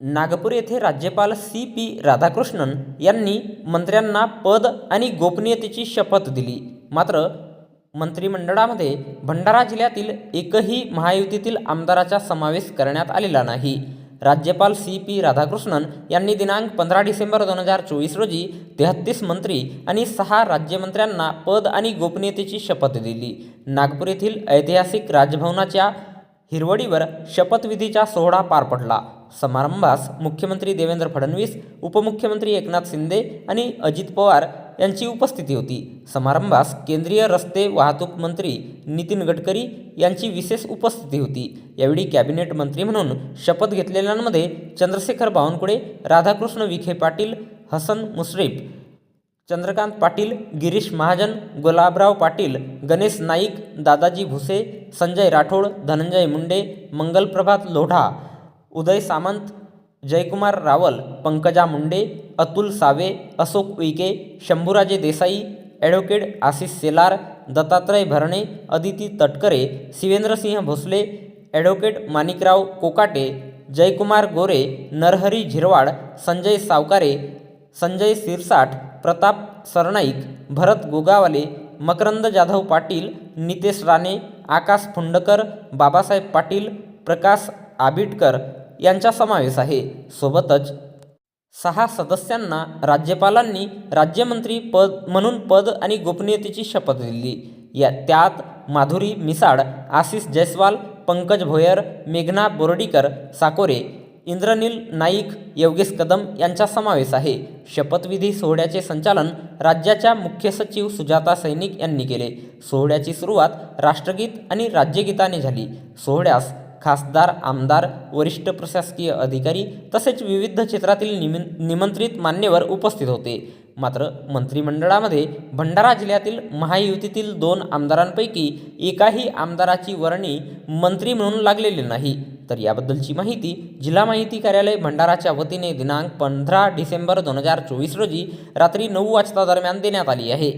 नागपूर येथे राज्यपाल C P Radhakrishnan यांनी मंत्र्यांना पद आणि गोपनीयतेची शपथ दिली. मात्र मंत्रिमंडळामध्ये भंडारा जिल्ह्यातील एकही महायुतीतील आमदाराचा समावेश करण्यात आलेला नाही. राज्यपाल सी पी राधाकृष्णन यांनी दिनांक पंधरा डिसेंबर दोन हजार चोवीस रोजी तेहत्तीस मंत्री आणि सहा राज्यमंत्र्यांना पद आणि गोपनीयतेची शपथ दिली. नागपूर येथील ऐतिहासिक राजभवनाच्या हिरवडीवर शपथविधीचा सोहळा पार पडला. समारंभास मुख्यमंत्री देवेंद्र फडणवीस उपमुख्यमंत्री एकनाथ शिंदे आणि अजित पवार यांची उपस्थिती होती. समारंभास केंद्रीय रस्ते वाहतूक मंत्री नितीन गडकरी यांची विशेष उपस्थिती होती. यावेळी कॅबिनेट मंत्री म्हणून शपथ घेतलेल्यांमध्ये चंद्रशेखर बावनकुळे राधाकृष्ण विखे पाटील हसन मुश्रीफ चंद्रकांत पाटील गिरीश महाजन गुलाबराव पाटील गणेश नाईक दादाजी भुसे संजय राठोड धनंजय मुंडे मंगलप्रभात लोढा उदय सामंत जयकुमार रावल पंकजा मुंडे अतुल सावे अशोक उईके शंभूराजे देसाई ॲडव्होकेट आशिष सेलार दत्तात्रय भरणे अदिती तटकरे शिवेंद्रसिंह भोसले ॲडव्होकेट माणिकराव कोकाटे जयकुमार गोरे नरहरी झिरवाड संजय सावकारे संजय सिरसाठ प्रताप सरनाईक भरत गोगावाले मकरंद जाधव पाटील नितेश राणे आकाश फुंडकर बाबासाहेब पाटील प्रकाश आबिटकर यांचा समावेश आहे. सोबतच सहा सदस्यांना राज्यपालांनी राज्यमंत्री पद म्हणून पद आणि गोपनीयतेची शपथ दिली. या त्यात माधुरी मिसाळ आशिष जयस्वाल पंकज भोयर मेघना बोर्डीकर साकोरे इंद्रनील नाईक योगेश कदम यांचा समावेश आहे. शपथविधी सोहळ्याचे संचालन राज्याच्या मुख्य सचिव सुजाता सैनिक यांनी केले. सोहळ्याची सुरुवात राष्ट्रगीत आणि राज्यगीताने झाली. सोहळ्यास खासदार आमदार वरिष्ठ प्रशासकीय अधिकारी तसेच विविध क्षेत्रातील निमं निमंत्रित मान्यवर उपस्थित होते. मात्र मंत्रिमंडळामध्ये भंडारा जिल्ह्यातील महायुतीतील दोन आमदारांपैकी एकाही आमदाराची वर्णी मंत्री म्हणून लागलेली नाही. तर याबद्दलची माहिती जिल्हा माहिती कार्यालय भंडाराच्या वतीने दिनांक पंधरा डिसेंबर दोन हजार चोवीस रोजी रात्री नऊ वाजता दरम्यान देण्यात आली आहे.